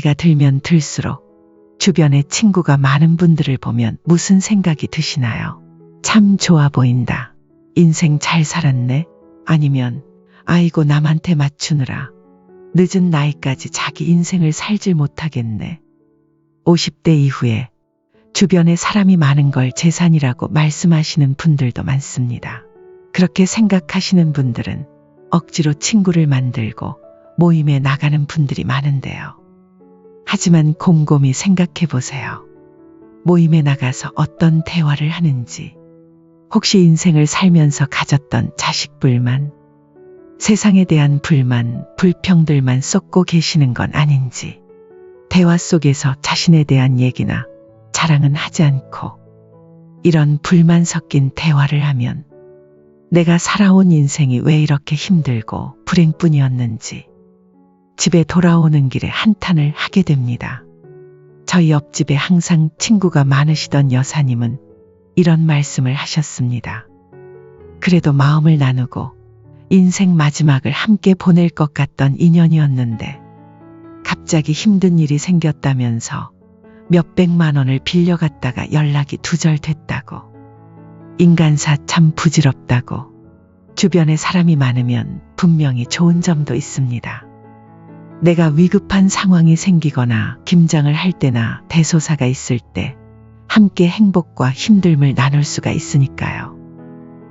나이가 들면 들수록 주변에 친구가 많은 분들을 보면 무슨 생각이 드시나요? 참 좋아 보인다. 인생 잘 살았네? 아니면, 아이고 남한테 맞추느라. 늦은 나이까지 자기 인생을 살질 못하겠네. 50대 이후에 주변에 사람이 많은 걸 재산이라고 말씀하시는 분들도 많습니다. 그렇게 생각하시는 분들은 억지로 친구를 만들고 모임에 나가는 분들이 많은데요. 하지만 곰곰이 생각해 보세요. 모임에 나가서 어떤 대화를 하는지, 혹시 인생을 살면서 가졌던 자식 불만, 세상에 대한 불만, 불평들만 쏟고 계시는 건 아닌지, 대화 속에서 자신에 대한 얘기나 자랑은 하지 않고, 이런 불만 섞인 대화를 하면 내가 살아온 인생이 왜 이렇게 힘들고 불행뿐이었는지 집에 돌아오는 길에 한탄을 하게 됩니다. 저희 옆집에 항상 친구가 많으시던 여사님은 이런 말씀을 하셨습니다. 그래도 마음을 나누고 인생 마지막을 함께 보낼 것 같던 인연이었는데 갑자기 힘든 일이 생겼다면서 몇백만 원을 빌려갔다가 연락이 두절됐다고. 인간사 참 부질없다고. 주변에 사람이 많으면 분명히 좋은 점도 있습니다. 내가 위급한 상황이 생기거나 김장을 할 때나 대소사가 있을 때 함께 행복과 힘듦을 나눌 수가 있으니까요.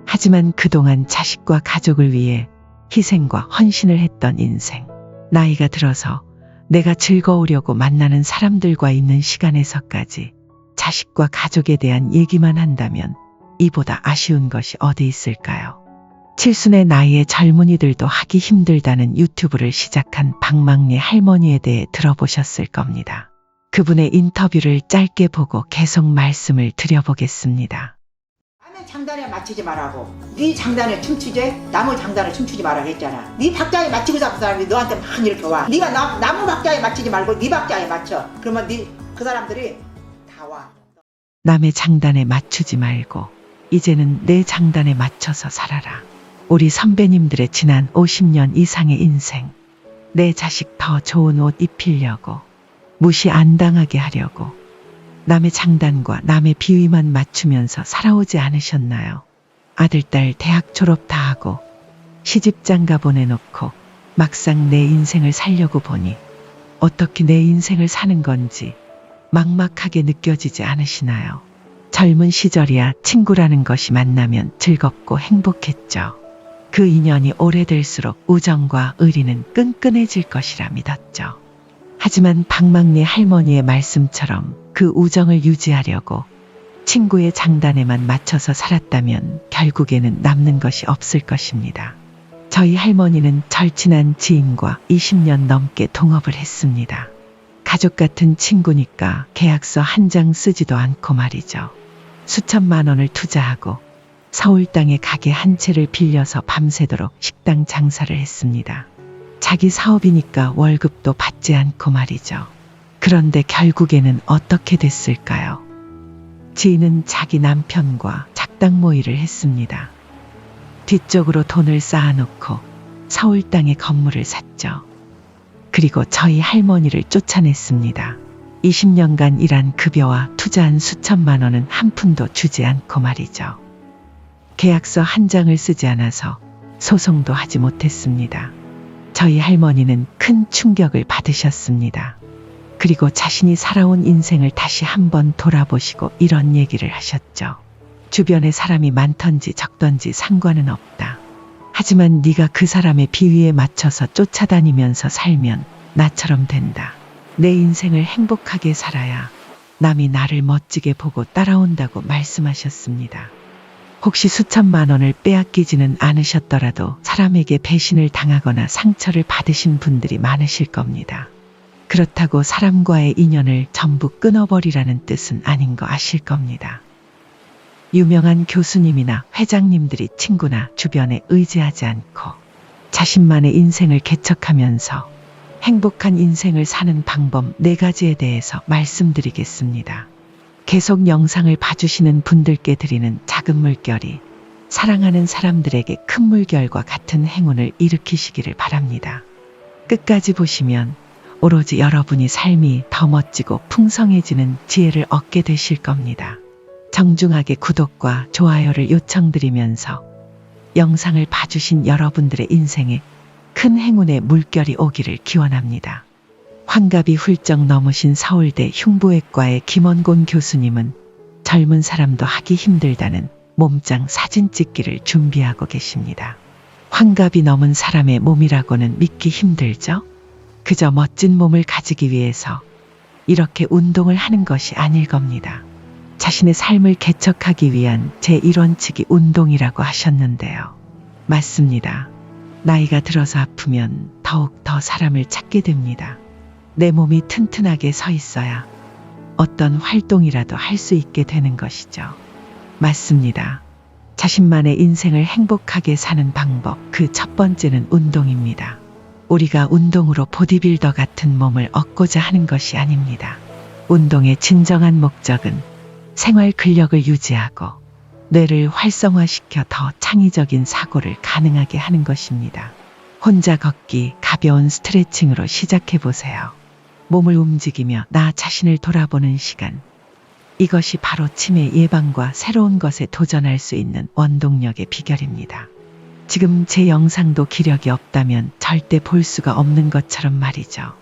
하지만 그동안 자식과 가족을 위해 희생과 헌신을 했던 인생. 나이가 들어서 내가 즐거우려고 만나는 사람들과 있는 시간에서까지 자식과 가족에 대한 얘기만 한다면 이보다 아쉬운 것이 어디 있을까요? 칠순의 나이의 젊은이들도 하기 힘들다는 유튜브를 시작한 박막리 할머니에 대해 들어보셨을 겁니다. 그분의 인터뷰를 짧게 보고 계속 말씀을 드려보겠습니다. 남의 장단에 맞추지 말라고. 네 장단에 춤추지? 나무 장단에 춤추지 말라 했잖아. 네 박자에 맞추고 잡은 사람이 너한테 막 이렇게 와. 네가 나, 나무 박자에 맞추지 말고 네 박자에 맞춰. 그러면 네 그 사람들이 다 와. 남의 장단에 맞추지 말고 이제는 내 장단에 맞춰서 살아라. 우리 선배님들의 지난 50년 이상의 인생. 내 자식 더 좋은 옷 입히려고 무시 안 당하게 하려고 남의 장단과 남의 비위만 맞추면서 살아오지 않으셨나요? 아들, 딸 대학 졸업 다 하고 시집 장가 보내놓고 막상 내 인생을 살려고 보니 어떻게 내 인생을 사는 건지 막막하게 느껴지지 않으시나요? 젊은 시절이야 친구라는 것이 만나면 즐겁고 행복했죠. 그 인연이 오래될수록 우정과 의리는 끈끈해질 것이라 믿었죠. 하지만 박막리 할머니의 말씀처럼 그 우정을 유지하려고 친구의 장단에만 맞춰서 살았다면 결국에는 남는 것이 없을 것입니다. 저희 할머니는 절친한 지인과 20년 넘게 동업을 했습니다. 가족 같은 친구니까 계약서 한 장 쓰지도 않고 말이죠. 수천만 원을 투자하고 서울 땅에 가게 한 채를 빌려서 밤새도록 식당 장사를 했습니다. 자기 사업이니까 월급도 받지 않고 말이죠. 그런데 결국에는 어떻게 됐을까요? 지인은 자기 남편과 작당 모의를 했습니다. 뒤쪽으로 돈을 쌓아놓고 서울 땅에 건물을 샀죠. 그리고 저희 할머니를 쫓아냈습니다. 20년간 일한 급여와 투자한 수천만 원은 한 푼도 주지 않고 말이죠. 계약서 한 장을 쓰지 않아서 소송도 하지 못했습니다. 저희 할머니는 큰 충격을 받으셨습니다. 그리고 자신이 살아온 인생을 다시 한번 돌아보시고 이런 얘기를 하셨죠. 주변에 사람이 많던지 적던지 상관은 없다. 하지만 네가 그 사람의 비위에 맞춰서 쫓아다니면서 살면 나처럼 된다. 내 인생을 행복하게 살아야 남이 나를 멋지게 보고 따라온다고 말씀하셨습니다. 혹시 수천만 원을 빼앗기지는 않으셨더라도 사람에게 배신을 당하거나 상처를 받으신 분들이 많으실 겁니다. 그렇다고 사람과의 인연을 전부 끊어버리라는 뜻은 아닌 거 아실 겁니다. 유명한 교수님이나 회장님들이 친구나 주변에 의지하지 않고 자신만의 인생을 개척하면서 행복한 인생을 사는 방법 네 가지에 대해서 말씀드리겠습니다. 계속 영상을 봐주시는 분들께 드리는 작은 물결이 사랑하는 사람들에게 큰 물결과 같은 행운을 일으키시기를 바랍니다. 끝까지 보시면 오로지 여러분이 삶이 더 멋지고 풍성해지는 지혜를 얻게 되실 겁니다. 정중하게 구독과 좋아요를 요청드리면서 영상을 봐주신 여러분들의 인생에 큰 행운의 물결이 오기를 기원합니다. 환갑이 훌쩍 넘으신 서울대 흉부외과의 김원곤 교수님은 젊은 사람도 하기 힘들다는 몸짱 사진 찍기를 준비하고 계십니다. 환갑이 넘은 사람의 몸이라고는 믿기 힘들죠? 그저 멋진 몸을 가지기 위해서 이렇게 운동을 하는 것이 아닐 겁니다. 자신의 삶을 개척하기 위한 제1원칙이 운동이라고 하셨는데요. 맞습니다. 나이가 들어서 아프면 더욱 더 사람을 찾게 됩니다. 내 몸이 튼튼하게 서 있어야 어떤 활동이라도 할 수 있게 되는 것이죠. 맞습니다. 자신만의 인생을 행복하게 사는 방법, 그 첫 번째는 운동입니다. 우리가 운동으로 보디빌더 같은 몸을 얻고자 하는 것이 아닙니다. 운동의 진정한 목적은 생활 근력을 유지하고 뇌를 활성화시켜 더 창의적인 사고를 가능하게 하는 것입니다. 혼자 걷기, 가벼운 스트레칭으로 시작해 보세요. 몸을 움직이며 나 자신을 돌아보는 시간. 이것이 바로 치매 예방과 새로운 것에 도전할 수 있는 원동력의 비결입니다. 지금 제 영상도 기력이 없다면 절대 볼 수가 없는 것처럼 말이죠.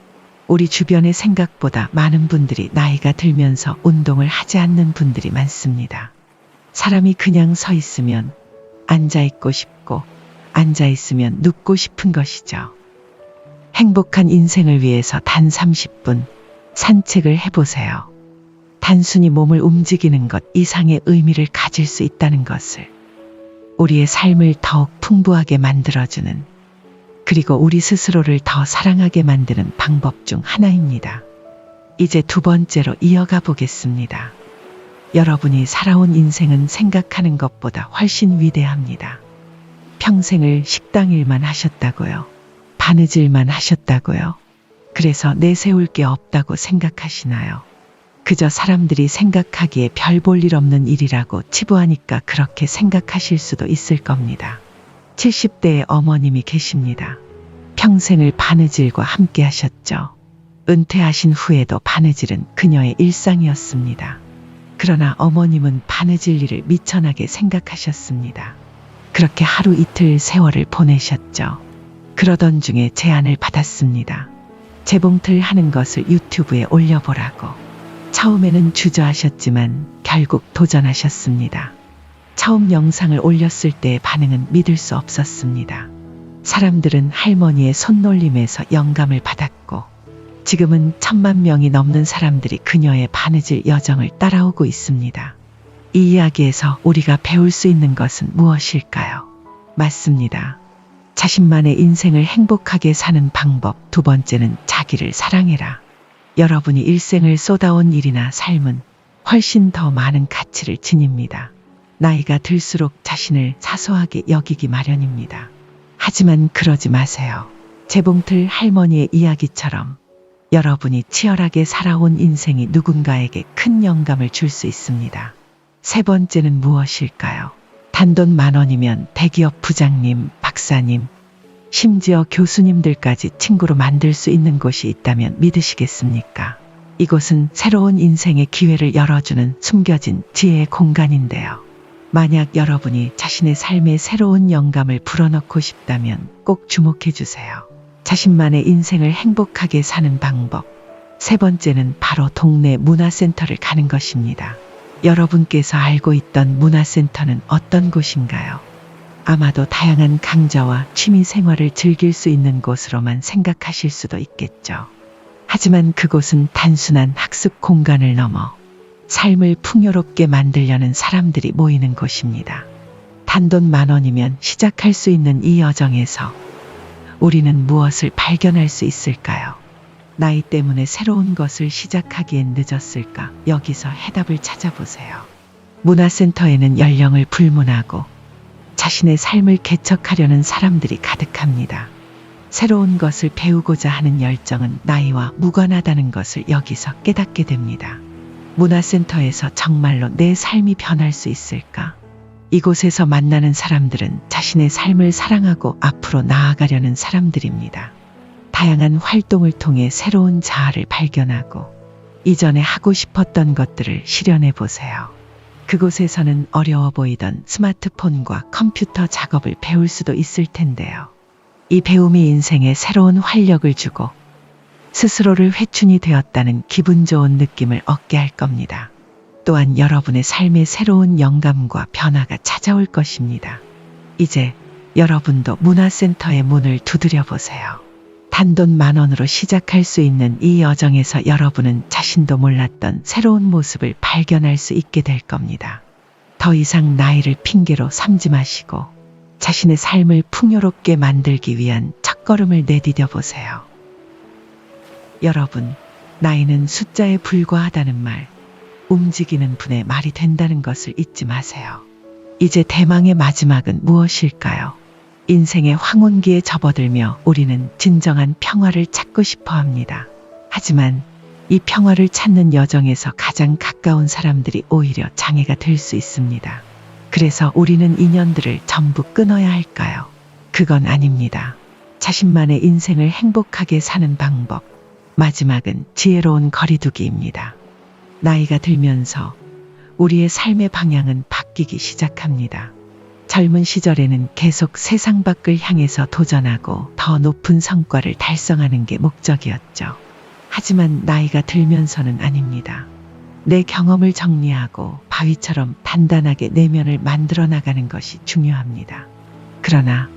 우리 주변에 생각보다 많은 분들이 나이가 들면서 운동을 하지 않는 분들이 많습니다. 사람이 그냥 서 있으면 앉아 있고 싶고 앉아 있으면 눕고 싶은 것이죠. 행복한 인생을 위해서 단 30분 산책을 해보세요. 단순히 몸을 움직이는 것 이상의 의미를 가질 수 있다는 것을 우리의 삶을 더욱 풍부하게 만들어주는 그리고 우리 스스로를 더 사랑하게 만드는 방법 중 하나입니다. 이제 두 번째로 이어가 보겠습니다. 여러분이 살아온 인생은 생각하는 것보다 훨씬 위대합니다. 평생을 식당 일만 하셨다고요. 바느질만 하셨다고요. 그래서 내세울 게 없다고 생각하시나요? 그저 사람들이 생각하기에 별 볼 일 없는 일이라고 치부하니까 그렇게 생각하실 수도 있을 겁니다. 70대의 어머님이 계십니다. 평생을 바느질과 함께 하셨죠. 은퇴하신 후에도 바느질은 그녀의 일상이었습니다. 그러나 어머님은 바느질 일을 미천하게 생각하셨습니다. 그렇게 하루 이틀 세월을 보내셨죠. 그러던 중에 제안을 받았습니다. 재봉틀 하는 것을 유튜브에 올려보라고. 처음에는 주저하셨지만 결국 도전하셨습니다. 처음 영상을 올렸을 때의 반응은 믿을 수 없었습니다. 사람들은 할머니의 손놀림에서 영감을 받았고, 지금은 천만 명이 넘는 사람들이 그녀의 바느질 여정을 따라오고 있습니다. 이 이야기에서 우리가 배울 수 있는 것은 무엇일까요? 맞습니다. 자신만의 인생을 행복하게 사는 방법 두 번째는 자기를 사랑해라. 여러분이 일생을 쏟아온 일이나 삶은 훨씬 더 많은 가치를 지닙니다. 나이가 들수록 자신을 사소하게 여기기 마련입니다. 하지만 그러지 마세요. 재봉틀 할머니의 이야기처럼 여러분이 치열하게 살아온 인생이 누군가에게 큰 영감을 줄 수 있습니다. 세 번째는 무엇일까요? 단돈 만 원이면 대기업 부장님, 박사님, 심지어 교수님들까지 친구로 만들 수 있는 곳이 있다면 믿으시겠습니까? 이곳은 새로운 인생의 기회를 열어주는 숨겨진 지혜의 공간인데요. 만약 여러분이 자신의 삶에 새로운 영감을 불어넣고 싶다면 꼭 주목해 주세요. 자신만의 인생을 행복하게 사는 방법. 세 번째는 바로 동네 문화센터를 가는 것입니다. 여러분께서 알고 있던 문화센터는 어떤 곳인가요? 아마도 다양한 강좌와 취미 생활을 즐길 수 있는 곳으로만 생각하실 수도 있겠죠. 하지만 그곳은 단순한 학습 공간을 넘어 삶을 풍요롭게 만들려는 사람들이 모이는 곳입니다. 단돈 만 원이면 시작할 수 있는 이 여정에서 우리는 무엇을 발견할 수 있을까요? 나이 때문에 새로운 것을 시작하기엔 늦었을까? 여기서 해답을 찾아보세요. 문화센터에는 연령을 불문하고 자신의 삶을 개척하려는 사람들이 가득합니다. 새로운 것을 배우고자 하는 열정은 나이와 무관하다는 것을 여기서 깨닫게 됩니다. 문화센터에서 정말로 내 삶이 변할 수 있을까? 이곳에서 만나는 사람들은 자신의 삶을 사랑하고 앞으로 나아가려는 사람들입니다. 다양한 활동을 통해 새로운 자아를 발견하고 이전에 하고 싶었던 것들을 실현해 보세요. 그곳에서는 어려워 보이던 스마트폰과 컴퓨터 작업을 배울 수도 있을 텐데요. 이 배움이 인생에 새로운 활력을 주고 스스로를 회춘이 되었다는 기분 좋은 느낌을 얻게 할 겁니다. 또한 여러분의 삶에 새로운 영감과 변화가 찾아올 것입니다. 이제 여러분도 문화센터의 문을 두드려 보세요. 단돈 만 원으로 시작할 수 있는 이 여정에서 여러분은 자신도 몰랐던 새로운 모습을 발견할 수 있게 될 겁니다. 더 이상 나이를 핑계로 삼지 마시고 자신의 삶을 풍요롭게 만들기 위한 첫걸음을 내디뎌 보세요. 여러분, 나이는 숫자에 불과하다는 말, 움직이는 분의 말이 된다는 것을 잊지 마세요. 이제 대망의 마지막은 무엇일까요? 인생의 황혼기에 접어들며 우리는 진정한 평화를 찾고 싶어 합니다. 하지만 이 평화를 찾는 여정에서 가장 가까운 사람들이 오히려 장애가 될 수 있습니다. 그래서 우리는 인연들을 전부 끊어야 할까요? 그건 아닙니다. 자신만의 인생을 행복하게 사는 방법. 마지막은 지혜로운 거리두기입니다. 나이가 들면서 우리의 삶의 방향은 바뀌기 시작합니다. 젊은 시절에는 계속 세상 밖을 향해서 도전하고 더 높은 성과를 달성하는 게 목적이었죠. 하지만 나이가 들면서는 아닙니다. 내 경험을 정리하고 바위처럼 단단하게 내면을 만들어 나가는 것이 중요합니다. 그러나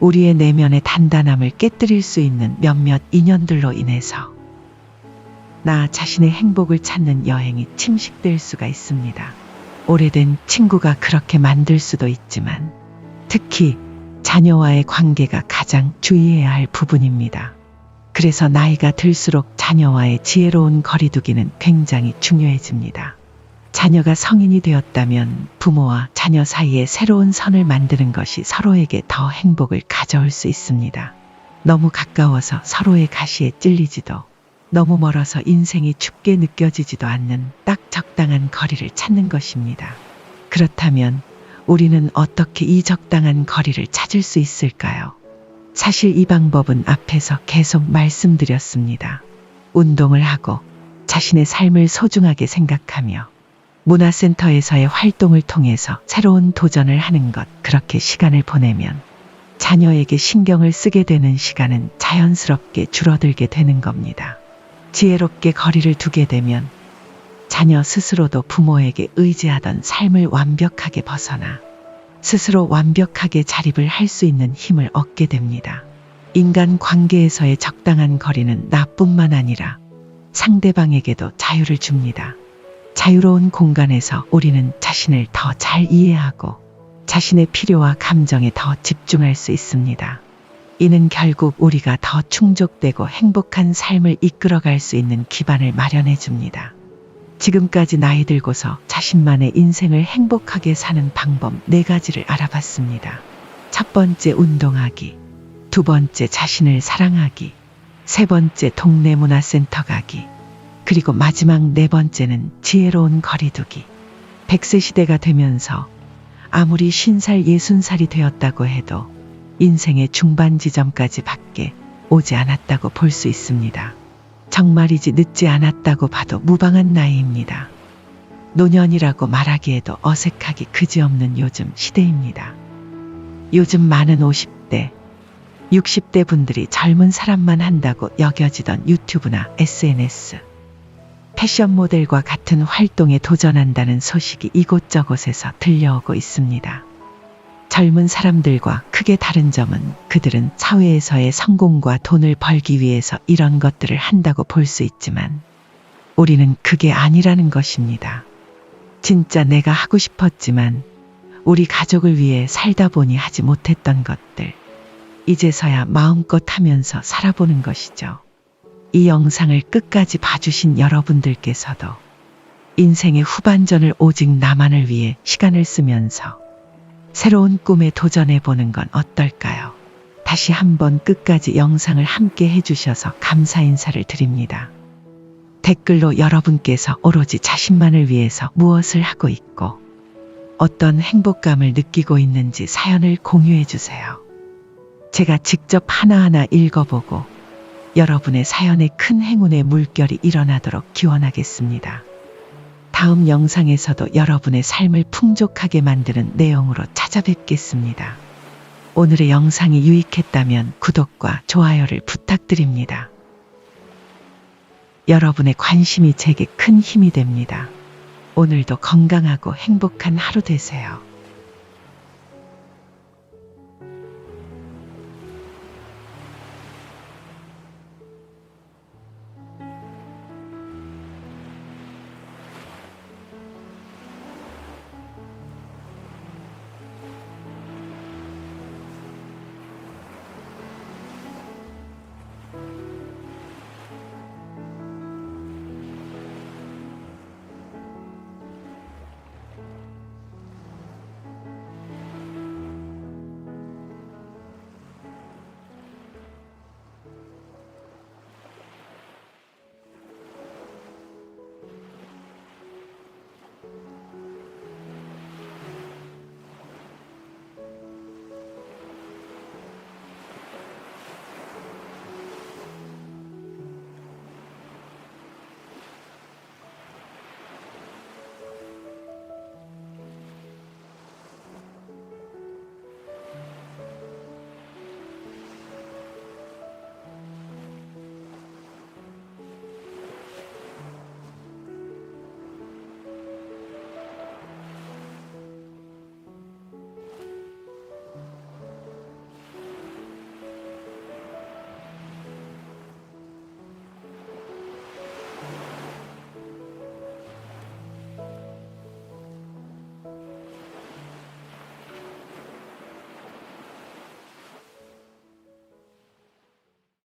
우리의 내면의 단단함을 깨뜨릴 수 있는 몇몇 인연들로 인해서 나 자신의 행복을 찾는 여행이 침식될 수가 있습니다. 오래된 친구가 그렇게 만들 수도 있지만 특히 자녀와의 관계가 가장 주의해야 할 부분입니다. 그래서 나이가 들수록 자녀와의 지혜로운 거리두기는 굉장히 중요해집니다. 자녀가 성인이 되었다면 부모와 자녀 사이에 새로운 선을 만드는 것이 서로에게 더 행복을 가져올 수 있습니다. 너무 가까워서 서로의 가시에 찔리지도 너무 멀어서 인생이 춥게 느껴지지도 않는 딱 적당한 거리를 찾는 것입니다. 그렇다면 우리는 어떻게 이 적당한 거리를 찾을 수 있을까요? 사실 이 방법은 앞에서 계속 말씀드렸습니다. 운동을 하고 자신의 삶을 소중하게 생각하며 문화센터에서의 활동을 통해서 새로운 도전을 하는 것, 그렇게 시간을 보내면 자녀에게 신경을 쓰게 되는 시간은 자연스럽게 줄어들게 되는 겁니다. 지혜롭게 거리를 두게 되면 자녀 스스로도 부모에게 의지하던 삶을 완벽하게 벗어나 스스로 완벽하게 자립을 할 수 있는 힘을 얻게 됩니다. 인간 관계에서의 적당한 거리는 나뿐만 아니라 상대방에게도 자유를 줍니다. 자유로운 공간에서 우리는 자신을 더 잘 이해하고 자신의 필요와 감정에 더 집중할 수 있습니다. 이는 결국 우리가 더 충족되고 행복한 삶을 이끌어갈 수 있는 기반을 마련해 줍니다. 지금까지 나이 들고서 자신만의 인생을 행복하게 사는 방법 네 가지를 알아봤습니다. 첫 번째 운동하기, 두 번째 자신을 사랑하기, 세 번째 동네 문화센터 가기, 그리고 마지막 네 번째는 지혜로운 거리두기. 100세 시대가 되면서 아무리 신살 예순살이 되었다고 해도 인생의 중반 지점까지 밖에 오지 않았다고 볼 수 있습니다. 정말이지 늦지 않았다고 봐도 무방한 나이입니다. 노년이라고 말하기에도 어색하기 그지없는 요즘 시대입니다. 요즘 많은 50대, 60대 분들이 젊은 사람만 한다고 여겨지던 유튜브나 SNS, 패션 모델과 같은 활동에 도전한다는 소식이 이곳저곳에서 들려오고 있습니다. 젊은 사람들과 크게 다른 점은 그들은 사회에서의 성공과 돈을 벌기 위해서 이런 것들을 한다고 볼 수 있지만 우리는 그게 아니라는 것입니다. 진짜 내가 하고 싶었지만 우리 가족을 위해 살다 보니 하지 못했던 것들. 이제서야 마음껏 하면서 살아보는 것이죠. 이 영상을 끝까지 봐주신 여러분들께서도 인생의 후반전을 오직 나만을 위해 시간을 쓰면서 새로운 꿈에 도전해 보는 건 어떨까요? 다시 한번 끝까지 영상을 함께 해주셔서 감사 인사를 드립니다. 댓글로 여러분께서 오로지 자신만을 위해서 무엇을 하고 있고 어떤 행복감을 느끼고 있는지 사연을 공유해 주세요. 제가 직접 하나하나 읽어보고 여러분의 사연에 큰 행운의 물결이 일어나도록 기원하겠습니다. 다음 영상에서도 여러분의 삶을 풍족하게 만드는 내용으로 찾아뵙겠습니다. 오늘의 영상이 유익했다면 구독과 좋아요를 부탁드립니다. 여러분의 관심이 제게 큰 힘이 됩니다. 오늘도 건강하고 행복한 하루 되세요.